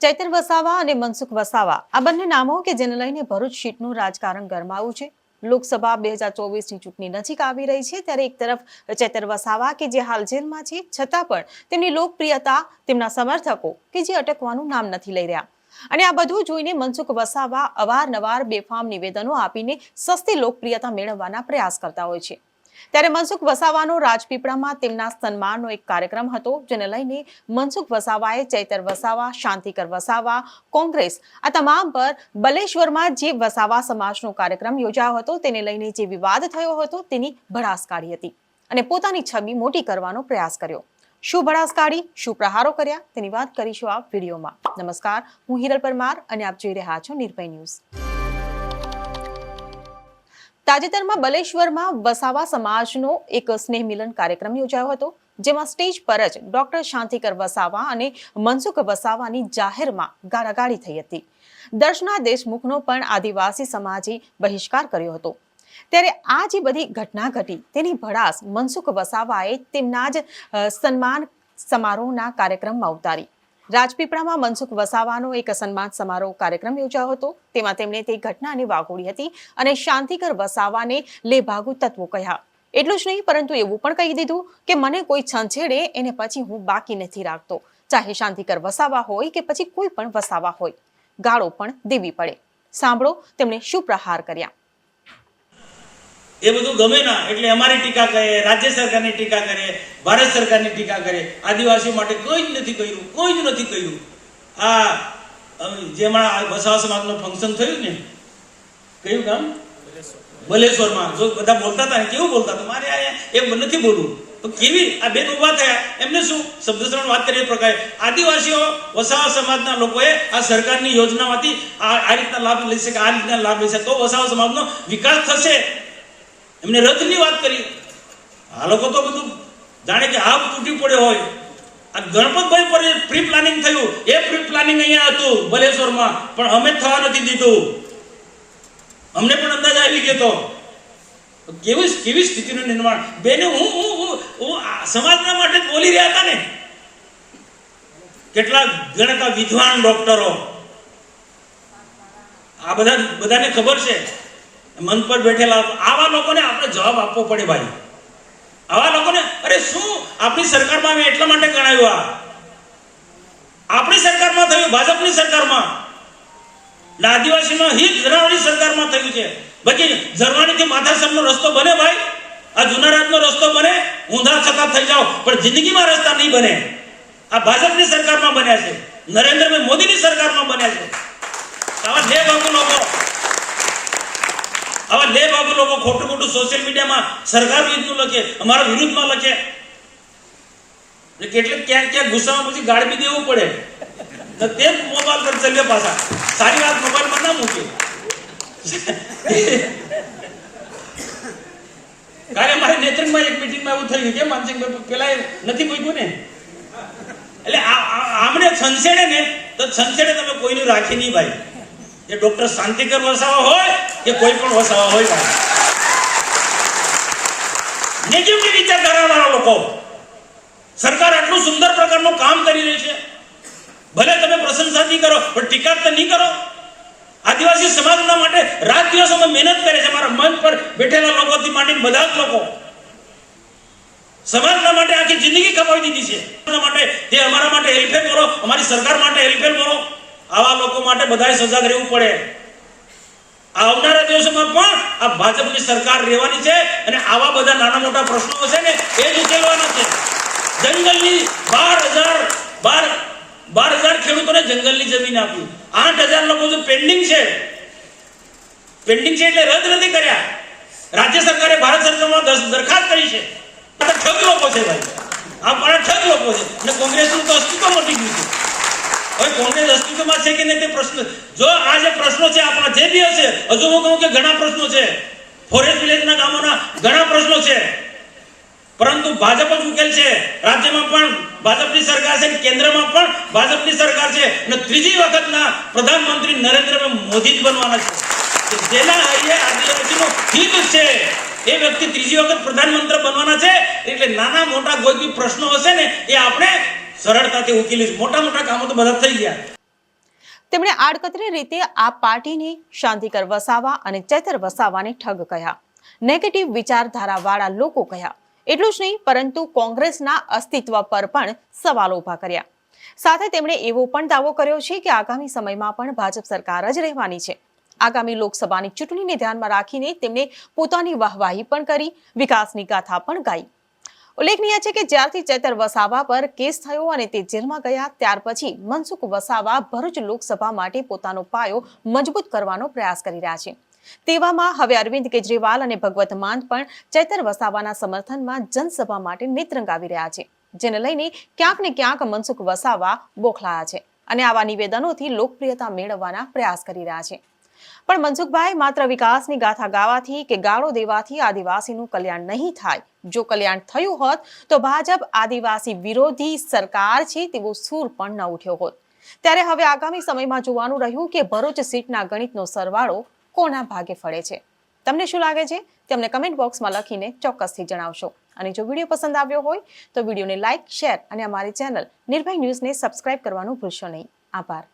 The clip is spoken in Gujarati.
ચૈતર વસાવા અને મનસુખ વસાવા. આ બંને નામો કે જેને લઈને ભરૂચ સીટનું રાજકારણ ગરમાવું છે. લોકસભા બે હજાર ચોવીસની ચૂંટણી નજીક આવી રહી છે ત્યારે એક તરફ ચેતર વસાવા કે જે હાલ જેલમાં છે, છતાં પણ તેમની લોકપ્રિયતા તેમના સમર્થકો કે જે અટકવાનું નામ નથી લઈ રહ્યા. અને આ બધું જોઈને મનસુખ વસાવા અવારનવાર બેફામ નિવેદનો આપીને સસ્તી લોકપ્રિયતા મેળવવાના પ્રયાસ કરતા હોય છે. ત્યારે મનસુખ વસાવાનો રાજપીપળામાં તેમના સન્માનનો એક કાર્યક્રમ હતો, જેને લઈને મનસુખ વસાવાએ ચૈતર વસાવા, શાંતિકર વસાવા, કોંગ્રેસ આ તમામ પર બલેશ્વરમાં જે વસાવા સમાજનો કાર્યક્રમ યોજાયો હતો, તેને લઈને જે વિવાદ થયો હતો, તેની ભડાસ કાઢી હતી અને પોતાની છબી મોટી કરવાનો પ્રયાસ કર્યો. શું ભડાસ કાઢી શું પ્રહારો કર્યા, તેની વાત કરીશું આ વિડીયોમાં. નમસ્કાર, હું હિરલ પરમાર અને આપ જોઈ રહ્યા છો નિર્ભય ન્યૂઝ. તાજેતરમાં બલેશ્વરમાં વસાવા સમાજનો એક સ્નેહ મિલન કાર્યક્રમ યોજાયો હતો, જેમાં સ્ટેજ પર જ ડોક્ટર શાંતિકર વસાવા અને મનસુખ વસાવાની જાહેરમાં ગાળાગાળી થઈ હતી. દર્શના દેશમુખનો પણ આદિવાસી સમાજે બહિષ્કાર કર્યો હતો. ત્યારે આ જે બધી ઘટના ઘટી, તેની ભડાસ મનસુખ વસાવાએ તેમના જ સન્માન સમારોહના કાર્યક્રમમાં ઉતારી. રાજપીપળામાં મનસુખ વસાવાનો એક સન્માન સમારોહ કાર્યક્રમ યોજાયો હતો. તેમાં તેમણે તે ઘટનાને વાગોળી હતી અને શાંતિકર વસાવાને લેભાગુ તત્વો કહ્યા. એટલું જ નહીં, પરંતુ એવું પણ કહી દીધું કે મને કોઈ છંછેડે એને પછી હું બાકી નથી રાખતો. ચાહે શાંતિકર વસાવા હોય કે પછી કોઈ પણ વસાવા હોય. ગાળો પણ દેવી પડે. સાંભળો, તેમણે શું પ્રહાર કર્યા. એ બધું ગમે ના, એટલે અમારી ટીકા કરે રાજ્ય સરકારની ટીકા કરે ભારત સરકારની ટીકા કરે આદિવાસીઓ માટે કોઈ જ નથી કર્યું, કોઈ જ નથી કર્યું. આ જે હમણાં વસાવા સમાજનું ફંક્શન થયું ને કયું કામ? બલેશ્વરમાં. જો બધા બોલતા હતા ને કેવું બોલતા હતા? મારે આ એ નથી બોલવું. તો કેવી, આ બેન ઊભા થયા. એમને શું? શબ્દશ્રવણ વાત કરીએ પ્રકારે. આદિવાસીઓ, વસાવા સમાજના લોકોએ આ સરકારની યોજનામાંથી આ રીતના લાભ લઈ શકે, આ રીતના લાભ લઈ શકે. તો વસાવા સમાજનો વિકાસ થશે. એમને રથની વાત કરી. આ લોકો તો બધું જાણે કે હાફ તૂટી પડ્યો હોય. આ ગણપતભાઈ પર પ્રી પ્લાનિંગ થયું. એ પ્રી પ્લાનિંગ અહીંયા હતું, બલેશ્વરમાં. પણ અમે થવા નથી દીધું. અમને પણ અંદાજ આવી ગયો તો. કેવી કેવી સ્થિતિનું નિર્માણ? બેને હું હું હું સમાજના માટે બોલી રહ્યા હતા ને. કેટલા ગણતા વિદ્વાન ડોક્ટરો. આ બધા, બધાને ખબર છે. મન પર બેઠેલા આવા લોકોને આપણે જવાબ આપવો પડે ભાઈ. આવા લોકોને, અરે શું આપણી સરકારમાં અમે એટલા માટે ગણાયું આ? આપણી સરકારમાં થયું, ભાજપની સરકારમાં. એટલે આદિવાસીનો હિત ધરાવવાની સરકારમાં થયું છે. બાકી ઝરવાણીથી માથાસરનો રસ્તો બને ભાઈ. આ જુનારાજનો રસ્તો બને, ઊંધા છતાં થઈ જાઓ. પણ જિંદગીમાં રસ્તા નહીં બને. આ ભાજપની સરકારમાં બન્યા છે. નરેન્દ્રભાઈ મોદીની સરકારમાં બન્યા છે. આવા બે લોકો. આવા લે બાબુ લોકો ખોટું ખોટું સોશિયલ મીડિયામાં સરકાર વિરુદ્ધનું લખે, અમારા વિરુદ્ધમાં લખે. કેટલીક ક્યાંક ક્યાંક ગુસ્સામાં પછી ગાળબી દેવું પડે. તે મોબાઈલ પર ચલ્યો પાછા. સારી વાત મોબાઈલમાં ના મૂકે. કાલે મારે નેત્રંગમાં એક મીટિંગમાં એવું થયું કે માનસિંહભાઈ પેલા નથી મૂક્યું ને? એટલે આમને છંછેડે ને, તો છંછેડે તમે કોઈનું રાખી નહીં ભાઈ. એ ડોક્ટર શાંતિકર વસાવા હોય કે કોઈ પણ વસાવા હોય નેગેટિવ વિચારધારાવાળા લોકો, સરકાર આટલું સુંદર પ્રકારનું કામ કરી રહી છે. ભલે તમે પ્રશંસા નહીં કરો, પણ ટીકા તો નહીં કરો. આદિવાસી સમાજના માટે રાત દિવસ અમે મહેનત કરે છે. મારા મંચ પર બેઠેલા લોકોથી માંડીને બધા જ લોકો. સમાજના માટે આખી જિંદગી કમાવી દીધી છે. માટે તે અમારા માટે હેલ્પેલ કરો, અમારી સરકાર માટે હેલ્પેલ કરો. આવા લોકો માટે બધાએ સજાગ રહેવું પડે. આવનારા દિવસોમાં પણ આ ભાજપની સરકાર રહેવાની છે અને આવા બધા નાના મોટા પ્રશ્નો છે ને એ જ ઉકેલવાના છે. જંગલની બાર હજાર, બાર બાર હજાર ખેડૂતોને જંગલની જમીન આપી. આઠ હજાર લોકો જો પેન્ડિંગ છે. પેન્ડિંગ છે એટલે રદ નથી કર્યા. રાજ્ય સરકારે ભારત સરકારમાં દરખાસ્ત કરી છે. ઠગ લોકો છે ભાઈ. આ પણ ઠગ લોકો છે. અને કોંગ્રેસનું તો અસ્તિત્વ મટી ગયું છે. હવે કોંગ્રેસ અસ્તિત્વમાં છે કે નહીં તે પ્રશ્ન જો આ જે પ્રશ્નો છે, આપણા જે બી હશે, હજુ હું કહું કે ઘણા પ્રશ્નો છે. ફોરેસ્ટ વિલેજના ગામોના ઘણા પ્રશ્નો છે. પરંતુ ભાજપ જ ઉકેલ છે. રાજ્યમાં પણ ભાજપની સરકાર છે કેન્દ્રમાં પણ ભાજપની સરકાર છે. અને ત્રીજી વખતના પ્રધાનમંત્રી નરેન્દ્રભાઈ મોદી જ બનવાના છે. જેના હૈયે આદિવાસીનું હિત છે. એ વ્યક્તિ ત્રીજી વખત પ્રધાનમંત્રી બનવાના છે. એટલે નાના મોટા કોઈ બી પ્રશ્નો હશે ને, એ આપણે સરળતાથી ઉકેલી મોટા મોટા કામો તો બધા થઈ ગયા. તેમણે આડકતરી રીતે આ પાર્ટીને શાંતિકર વસાવા અને ચેતર વસાવાને ઠગ કહ્યા. નેગેટિવ વિચારધારાવાળા લોકો કહ્યા. એટલું જ નહીં, પરંતુ કોંગ્રેસના અસ્તિત્વ પર પણ સવાલો ઊભા કર્યા. સાથે તેમણે એવો પણ દાવો કર્યો છે કે આગામી સમયમાં પણ ભાજપ સરકાર જ રહેવાની છે. આગામી લોકસભાની ચૂંટણીને ધ્યાનમાં રાખીને તેમણે પોતાની વાહવાહી પણ કરી, વિકાસની ગાથા પણ ગાઈ. ઉલ્લેખનીય છે કે જ્યારથી ચેતર વસાવા પર કેસ થયો અને તે જેલમાં ગયા, ત્યાર પછી મનસુખ વસાવા ભરૂચ લોકસભા માટે પોતાનો પાયો મજબૂત કરવાનો પ્રયાસ કરી રહ્યા છે. તેવામાં હવે અરવિંદ કેજરીવાલ અને ભગવત માન પણ ચેતર વસાવાના સમર્થનમાં જનસભા માટે નેત્રંગ આવી રહ્યા છે, જેને લઈને ક્યાંક ને ક્યાંક મનસુખ વસાવા બોખલાયા છે અને આવા નિવેદનોથી લોકપ્રિયતા મેળવવાના પ્રયાસ કરી રહ્યા છે. પણ મનસુખભાઈ, માત્ર વિકાસની ગાથા ગાવાથી કે ગાળો દેવાથી આદિવાસીનું કલ્યાણ નહીં થાય. જો કલ્યાણ થયું હોત, તો ભાજપ આદિવાસી વિરોધી સરકાર છે તેવો સૂર પણ ન ઉઠ્યો હોત. ત્યારે હવે આગામી સમયમાં જોવાનું રહ્યું કે ભરૂચ સીટના ગણિતનો સરવાળો કોના ભાગે ફળે છે. તમને શું લાગે છે? તેમને કમેન્ટ બોક્સમાં લખીને ચોક્કસથી જણાવશો. અને જો વીડિયો પસંદ આવ્યો હોય, તો વિડીયોને લાઇક શેર અને અમારી ચેનલ નિર્ભય ન્યૂઝને સબસ્ક્રાઇબ કરવાનું ભૂલશો નહીં. આભાર.